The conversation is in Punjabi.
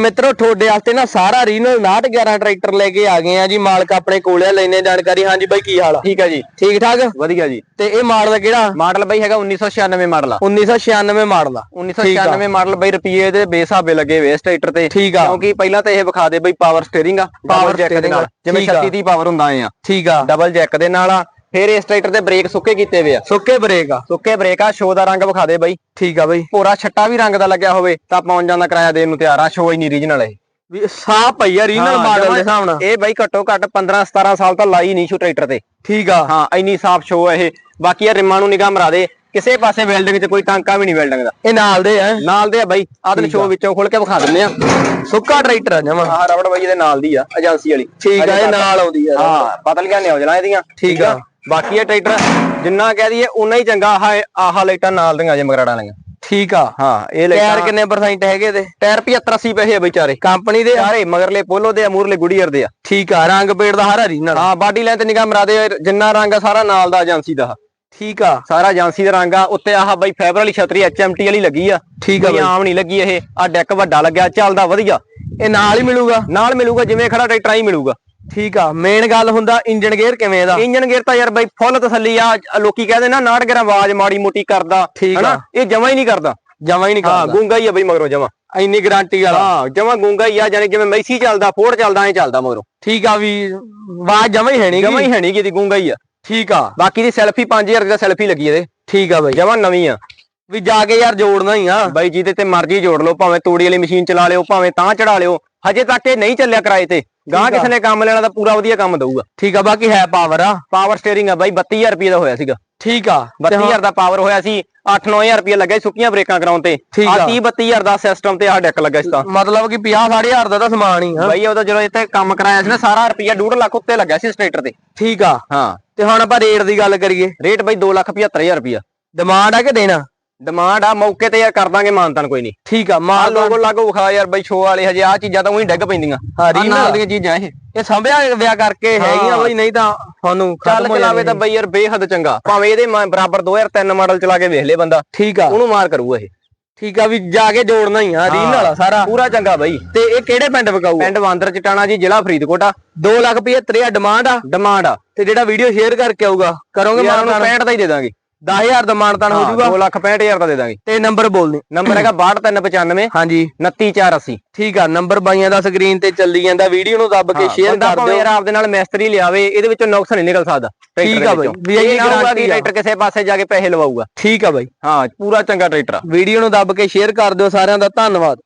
ਮਿੱਤਰੋ ਤੁਹਾਡੇ ਵਾਸਤੇ ਨਾ ਸਾਰਾ ਰੀਨਲ 911 ਟਰੈਕਟਰ ਲੈ ਕੇ ਆ ਗਏ ਆ ਜੀ। ਮਾਲਕ ਆਪਣੇ ਕੋਲੇ ਆ ਲੈਨੇ ਜਾਣਕਾਰੀ। ਹਾਂਜੀ ਬਾਈ ਕੀ ਹਾਲ ਆ? ਠੀਕ ਹੈ ਜੀ। ਠੀਕ ਠਾਕ? ਵਧੀਆ ਜੀ। ਤੇ ਇਹ ਮਾਡਲ ਕਿਹੜਾ? ਮਾਡਲ ਬਈ ਹੈਗਾ 1996 ਮਾਡਲ ਆ। 1996 ਮਾਡਲ ਆ। 1996 ਮਾਡਲ ਬਈ ਰੁਪਏ ਦੇ ਬੇਸਾਬੇ ਲੱਗੇ ਹੋਏ ਇਸ ਟਰੈਕਟਰ ਤੇ। ਠੀਕ ਆ। ਕਿਉਂਕਿ ਪਹਿਲਾਂ ਤਾਂ ਇਹ ਵਿਖਾ ਦੇ ਬਈ ਪਾਵਰ ਸਟੀਅਰਿੰਗ ਆ ਪਾਵਰ ਜੈਕ ਦੇ ਨਾਲ ਆ, ਜਿਵੇਂ ਠੀਕ ਆ। 36 ਦੀ ਪਾਵਰ ਹੁੰਦਾ ਆ। ਠੀਕ ਆ। ਡਬਲ ਜੈਕ ਦੇ ਨਾਲ ਆ ਫਿਰ ਇਸ ਟਰੈਕਟਰ ਦੇ ਬ੍ਰੇਕ ਸੁੱਕੇ ਕੀਤੇ ਹੋਏ ਆ। ਸੁੱਕੇ ਬ੍ਰੇਕ ਆ। ਸੁੱਕੇ ਬ੍ਰੇਕ ਆ ਸ਼ੋ ਦਾ ਰੰਗ ਵਿਖਾ ਦੇ ਬਈ। ਠੀਕ ਆ ਬਾਈ। ਪੂਰਾ ਛੱਟਾ ਵੀ ਰੰਗ ਦਾ ਲੱਗਿਆ ਹੋਵੇ ਤਾਂ ਪਹੁੰਚ ਜਾਂਦਾ ਕਿਰਾਇਆ ਦੇਣ ਨੂੰ ਤਿਆਰ ਆ ਸ਼ੋ ਹੀ ਨਹੀਂ ਰੀਜਨਲ ਇਹ। ਵੀ ਸਾਫ਼ ਪਈ ਆ ਰੀਨਲ ਹਾਂ, ਮਾਡਲ ਦੇ ਹਿਸਾਬ ਨਾਲ। ਇਹ ਬਈ ਘੱਟੋ ਘੱਟ 15 17 ਸਾਲ ਤਾਂ ਲਾਈ ਨਹੀਂ ਸ਼ੂ ਟਰੈਕਟਰ ਤੇ। ਠੀਕ ਆ। ਹਾਂ ਇੰਨੀ ਸਾਫ਼ ਸ਼ੋ ਹੈ ਇਹ। ਬਾਕੀ ਆ ਰਿਮਾਂ ਨੂੰ ਨਿਗਾਹ ਮਰਾ ਦੇ। ਕਿਸੇ ਪਾਸੇ ਵੈਲਡਿੰਗ 'ਚ ਕੋਈ ਟਾਂਕਾ ਵੀ ਨਹੀਂ ਵੈਲਡਿੰਗ ਦਾ। ਇਹ ਨਾਲ ਦੇ ਆ। ਨਾਲ ਦੇ ਆ ਬਾਈ। ਆਹ ਤੈਨੂੰ ਠੀਕ ਆ। ਸ਼ੋ ਵਿੱਚੋਂ ਖੋਲ ਕੇ ਵਿਖਾ ਦਿੰਦੇ ਆ। ਸੁੱਕਾ ਟਰੈਕਟਰ ਆ ਜਮਾ। ਆਹ ਰਬੜ ਬਾਈ ਇਹਦੇ ਨਾਲ ਦੀ ਆ ਏਜੰਸੀ ਵਾਲੀ। ਠੀਕ ਆ ਇਹ ਨਾਲ ਆਉਂਦੀ ਆ। ਹਾਂ ਪਤਲੀਆਂ ਨੇ ਔਜਲਾਂ ਇਹਦੀਆਂ। ਠੀਕ ਆ। ਬਾਕੀ ਇਹ ਟਰੈਕਟਰ ਜਿੰਨਾ ਕਹਿ ਦਈਏ ਉਨਾ ਹੀ ਚੰਗਾ ਆਹ ਆਹ ਲਾਈਟਾਂ ਨਾਲ ਦੀਆਂ ਜੇ ਮਗਰਾੜਾਂ ਵਾਲੀਆਂ। ਠੀਕ ਆ ਹਾਂ ਇਹ ਟਾਇਰ ਲਾਈਟਾਂ ਕਿੰਨੇ ਪਰਸੈਂਟ ਹੈਗੇ ਤੇ ਟਾਇਰ 75 80 ਪੈਸੇ ਆ ਬਈ ਚਾਰੇ। ਕੰਪਨੀ ਦੇ? ਚਾਰੇ ਮਗਰਲੇ ਪੋਲੋ ਦੇ ਆ ਮੂਰਲੇ ਗੁਡੀਅਰ ਦੇ ਆ। ਠੀਕ ਆ। ਰੰਗ ਪੇੜ ਦਾ ਹਰਾ ਰੀਨਲ ਹਾਂ ਬਾਡੀ ਤੇ ਨਿਗਾਹ ਮਰਾ ਦੇ ਜਿੰਨਾ ਰੰਗ ਆ ਸਾਰਾ ਨਾਲ ਦਾ ਏਜੰਸੀ ਦਾ। ਠੀਕ ਆ। ਸਾਰਾ ਏਜੰਸੀ ਦਾ ਰੰਗ ਆ। ਉੱਤੇ ਆਹ ਬਈ ਫਾਈਬਰ ਵਾਲੀ ਛਤਰੀ ਐਚਐਮਟੀ ਵਾਲੀ ਲੱਗੀ ਆ। ਠੀਕ ਆ ਬਾਈ ਆਮ ਨਹੀਂ ਲੱਗੀ ਇਹ। ਆ ਡੈਕ ਵੱਡਾ ਲੱਗਿਆ ਚੱਲਦਾ ਵਧੀਆ। ਇਹ ਨਾਲ ਹੀ ਮਿਲੂਗਾ। ਨਾਲ ਮਿਲੂਗਾ ਜਿਵੇਂ ਖੜਾ ਟਰੈਕਟਰ ਹੀ ਮਿਲੂਗਾ। ਠੀਕ ਆ ਮੇਨ ਗੱਲ ਹੁੰਦਾ ਇੰਜਨ ਗੇਅਰ ਕਿਵੇਂ ਇਹਦਾ ਇੰਜਨ ਗੇਅਰ ਤਾਂ ਯਾਰ ਬਈ ਫੁੱਲ ਤਸੱਲੀ ਆ ਲੋਕੀ ਕਹਿੰਦੇ ਨਾ ਨਾੜ ਗੇਰ ਆਵਾਜ਼ ਮਾੜੀ ਮੋਟੀ ਕਰਦਾ ਆ। ਇਹ ਜਮਾ ਹੀ ਨਹੀਂ ਕਰਦਾ। ਜਮਾ ਹੀ ਨਹੀਂ ਹਾਂ ਕਰਦਾ। ਗੂੰਗਾ ਹੀ ਆ ਬਈ ਮਗਰੋਂ ਜਮਾ। ਇੰਨੀ ਗਾਰੰਟੀ ਵਾਲਾ। ਹਾਂ ਜਮਾ ਗੂੰਗਾ ਹੀ ਆ ਜਾਨੀ ਜਿਵੇਂ ਮੈਸੀ ਚੱਲਦਾ ਫੋੜ ਚੱਲਦਾ ਐ ਚੱਲਦਾ ਮਗਰੋਂ। ਠੀਕ ਆ ਵੀ ਆਵਾਜ਼ ਜਮਾ ਹੀ ਹੈ ਨਹੀਂ ਜਮਾ ਹੀ ਹੈ ਨਹੀਂ ਕਿਦੀ ਗੂੰਗਾ ਹੀ ਆ। ਠੀਕ ਆ। ਬਾਕੀ ਦੀ ਸੈਲਫੀ 5000 ਦੀ ਸੈਲਫੀ ਲੱਗੀ ਇਹਦੇ। ਠੀਕ ਆ ਬਾਈ। ਜਮਾ ਨਵੀਂ ਆ। ਵੀ ਜਾ ਕੇ ਯਾਰ ਜੋੜਨਾ ਹੀ ਆ। ਬਾਈ ਜਿਹਦੇ ਤੇ ਮਰਜ਼ੀ ਜੋੜ ਲਓ ਭਾਵੇਂ ਤੂੜੀ ਵਾਲੀ ਮਸ਼ੀਨ ਚਲਾ ਲਿਓ ਭਾਵੇਂ ਤਾਂ ਚੜਾ ਲਿਓ। ਹਜੇ ਤੱਕ ਇਹ ਨਹੀਂ ਚੱਲਿਆ ਕਿਰਾਏ ਤੇ। ਗਾਂ। ਕਿਸੇ ਨੇ ਕੰਮ ਲੈਣਾ ਤਾਂ ਪੂਰਾ ਵਧੀਆ ਕੰਮ ਦਊਗਾ। ਠੀਕ ਆ ਬਾਕੀ ਹੈ ਪਾਵਰ ਆ। ਪਾਵਰ ਸਟੀਅਰਿੰਗ ਆ ਬਾਈ 32000 ਰੁਪਏ ਦਾ ਹੋਇਆ ਸੀਗਾ। ਠੀਕ ਆ। ਤੇ 32000 ਦਾ ਪਾਵਰ ਹੋਇਆ ਸੀ 8-9000 ਰੁਪਏ ਲੱਗਾ ਸੁੱਕੀਆਂ ਬ੍ਰੇਕਾਂ ਕਰਾਉਣ ਤੇ। ਆ। ਆ। 30-32000 ਦਾ ਸਿਸਟਮ ਤੇ ਆਹ ਡੈਕ ਲੱਗਾ ਸੀ ਤਾਂ। ਮਤਲਬ ਕਿ 50 ਹਜ਼ਾਰ ਦਾ ਤਾਂ ਸਮਾਨ ਹੀ ਆ। ਬਾਈ ਉਦੋਂ ਜਦੋਂ ਇੱਥੇ ਕੰਮ ਕਰਾਇਆ ਸੀ ਨਾ ਸਾਰਾ ਰੁਪਿਆ 2.5 ਲੱਖ ਉੱਤੇ ਲੱਗਿਆ ਸੀ ਸਟੇਟਰ ਤੇ। ਠੀਕ ਆ। ਹਾਂ। ਤੇ ਹੁਣ ਆਪਾਂ ਰੇਟ ਦੀ ਗੱਲ ਕਰੀਏ। ਰੇਟ ਬਾਈ 275000 ਰੁਪਿਆ ਡਿਮਾਂਡ ਆ ਕਿ ਦੇਣਾ? ਡਿਮਾਂਡ ਆ ਮੌਕੇ ਤੇ ਯਾਰ ਕਰ ਦਾਂਗੇ ਮਾਨਤਾਨ ਕੋਈ ਨਹੀਂ। ਠੀਕ ਆ ਮਾਲ ਲੋਗੋ ਲਾਗੋ ਵਿਖਾ ਯਾਰ ਬਾਈ ਸ਼ੋ ਵਾਲੇ ਹਜੇ ਆ ਚੀਜ਼ਾਂ ਤਾਂ ਉਹੀ ਡਿੱਗ ਪੈਂਦੀਆਂ। ਹਾਂ, ਰੀਲ ਦੀਆਂ ਚੀਜ਼ਾਂ ਇਹ। ਇਹ ਸੰਭਿਆ ਵਿਆਹ ਕਰਕੇ ਹੈਗੀਆਂ ਬਈ ਨਹੀਂ ਤਾਂ ਤੁਹਾਨੂੰ ਚੱਲ ਚਲਾਵੇ ਤਾਂ। ਬਈ ਯਾਰ ਬੇਹੱਦ ਚੰਗਾ। ਭਾਵੇਂ ਇਹਦੇ ਬਰਾਬਰ 2003 ਮਾਡਲ ਚਲਾ ਕੇ ਵੇਖ ਲੇ ਬੰਦਾ। ਠੀਕ ਆ। ਉਹਨੂੰ ਮਾਰ ਕਰੂਗਾ ਇਹ। ਠੀਕ ਆ ਵੀ ਜਾ ਕੇ ਜੋੜਨਾ ਹੀ ਆ ਰੀਨ ਵਾਲਾ ਸਾਰਾ। ਪੂਰਾ ਚੰਗਾ ਬਾਈ। ਤੇ ਇਹ ਕਿਹੜੇ ਪਿੰਡ ਵਿਕਾਊ? ਪਿੰਡ ਵਾਂਦਰ ਚਟਾਣਾ ਜੀ ਜ਼ਿਲ੍ਹਾ ਫਰੀਦਕੋਟ ਆ। 2 ਲੱਖ 75 ਡਿਮਾਂਡ ਆ ਡਿਮਾਂਡ ਆ। ਤੇ ਜਿਹੜਾ ਵੀਡੀਓ ਸ਼ੇਅਰ ਕਰਕੇ ਆਊਗਾ ਕਰੋਗੇ ਯਾਰ ਨੂੰ ਮਾਨਤਾਨ 65 ਦਾ ਹੀ ਦੇ ਦਾਂਗੇ। 10000 ਦਾ ਮਾਨਤਾਨ ਹੋ ਜਾਊਗਾ। 2 ਲੱਖ 65000 ਦਾ ਦੇ ਦਾਂਗੇ। ਤੇ ਨੰਬਰ ਬੋਲ ਦੇ ਨੰਬਰ ਹੈਗਾ 62395 ਹਾਂਜੀ। 29480 ਠੀਕ ਆ ਨੰਬਰ ਬਾਈਆਂ ਦਾ ਸਕਰੀਨ ਤੇ ਚੱਲੀ ਜਾਂਦਾ ਵੀਡੀਓ ਨੂੰ ਦੱਬ ਕੇ ਸ਼ੇਅਰ ਕਰ ਦਿਓ। ਯਾਰ ਆਪਦੇ ਨਾਲ ਮਿਸਤਰੀ ਲਿਆਵੇ ਇਹਦੇ ਵਿੱਚੋਂ ਨੁਕਸ ਨਹੀਂ ਨਿਕਲ ਸਕਦਾ। ਠੀਕ ਆ ਬਾਈ। ਵੀ ਇਹ ਆ। ਟਰੈਕਟਰ ਕਿਸੇ ਪਾਸੇ ਜਾ ਕੇ ਪੈਸੇ ਲਵਾਊਗਾ। ਠੀਕ ਆ ਬਾਈ। ਹਾਂ ਪੂਰਾ ਚੰਗਾ ਟਰੈਕਟਰ ਆ। ਵੀਡੀਓ ਨੂੰ ਦੱਬ ਕੇ ਸ਼ੇਅਰ ਕਰ ਦਿਓ ਸਾਰਿਆਂ ਦਾ। ਧੰਨਵਾਦ।